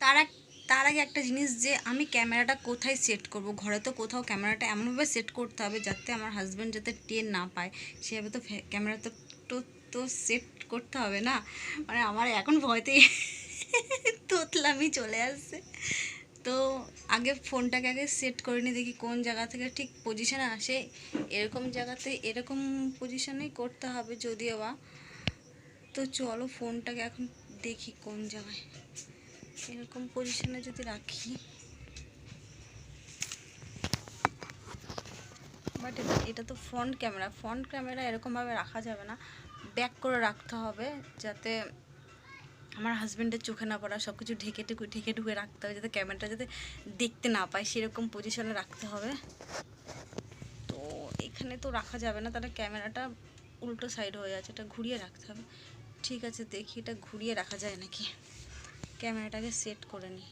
তার তার আগে একটা জিনিস যে আমি ক্যামেরাটা কোথায় সেট করব? ঘরে তো কোথাও ক্যামেরাটা এমনভাবে সেট করতে হবে যাতে আমার হাজব্যান্ড যাতে টের না পায়। সেভাবে তো ক্যামেরা তো তো তো সেট করতে হবে না? মানে আমার এখন ভয়তেই তোতলামি চলে আসছে। তো আগে ফোনটাকে আগে সেট করে নিই, দেখি কোন জায়গা থেকে ঠিক পজিশানে আসে। এরকম জায়গাতে, এরকম পজিশনেই করতে হবে যদিও বা। তো চলো ফোনটাকে এখন দেখি কোন জায়গায়। এরকম পজিশনে যদি রাখি। বাট এটা তো ফ্রন্ট ক্যামেরা ফ্রন্ট ক্যামেরা এরকমভাবে রাখা যাবে না। ব্যাক করে রাখতে হবে যাতে আমার হাজব্যান্ডের চোখে না পড়া সব কিছু ঢেকে টুকু, ঢেকে ঢুকে রাখতে হবে, যাতে ক্যামেরাটা যাতে দেখতে না পায়, সেরকম পজিশনে রাখতে হবে। তো এখানে তো রাখা যাবে না, তাহলে ক্যামেরাটা উল্টো সাইড হয়ে যাচ্ছে এটা ঘুরিয়ে রাখতে হবে। ঠিক আছে, দেখি এটা ঘুরিয়ে রাখা যায় নাকি। ক্যামেরাটাকে সেট করে নিই।